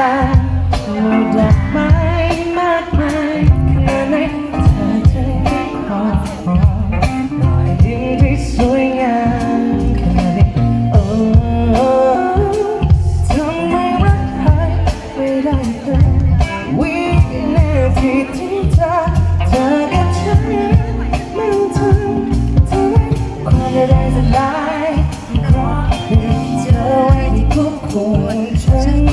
ได้ดดกไม้มากมายแค่ไนเธอจะได้พอรอยยิ้มที่สวยงามแค่ไหนโอ้ทำไมรักใครไม่ได้เลยวินาทีที่เธอเธอกับฉันมันถึงทำให้ความได้สลายขอให้เธอไว้ที่ทุกคนฉัน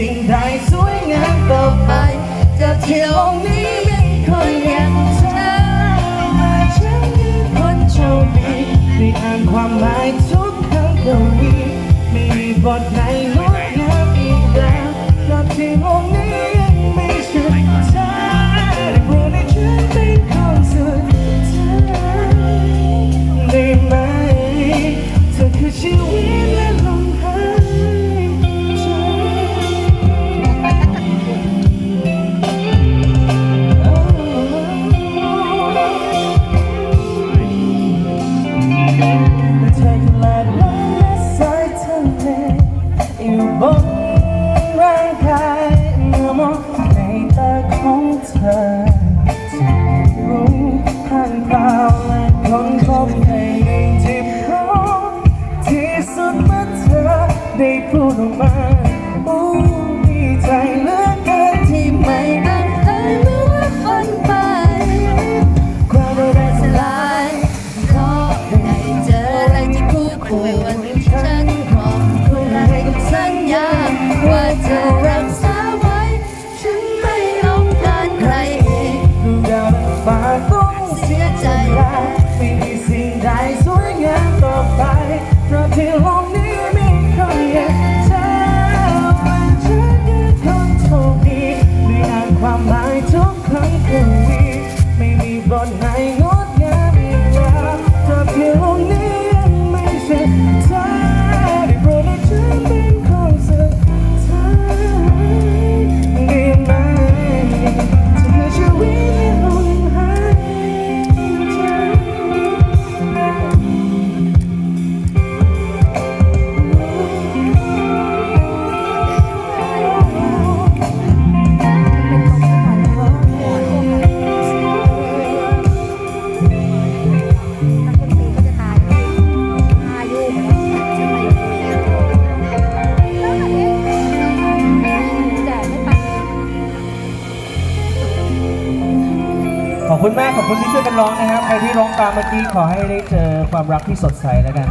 sinh thái suối ngang tầm vai chợt chiều mi miên khơi nhẹ trắng mà trắng như con trâu đi vì an khoang mãi chút tháng đầu mi, mi vọt này อยู่บนร่างกายเมื่อมองในตาของเธอที่รู้ผ่านคราวและคนพบในที่พร้อที่สุดเมื่อเธอได้พูดออกมา ว่าจะรักษาไว้ ฉันไม่ต้องการใครอีกดูดาวและฟ้าต้องเสียใจไม่มีสิ่งใดสวยงามต่อไปเพราะที่โลกนี้มีคนอย่างเธอและฉันคือคนโชคดีได้อ่านความหมายทุกครั้งที่วีไม่มีบทไหน ขอบคุณมากขอบคุณที่ช่วยกันร้องนะครับใครที่ร้องตามเมื่อกี้ขอให้ได้เจอความรักที่สดใสแล้วกัน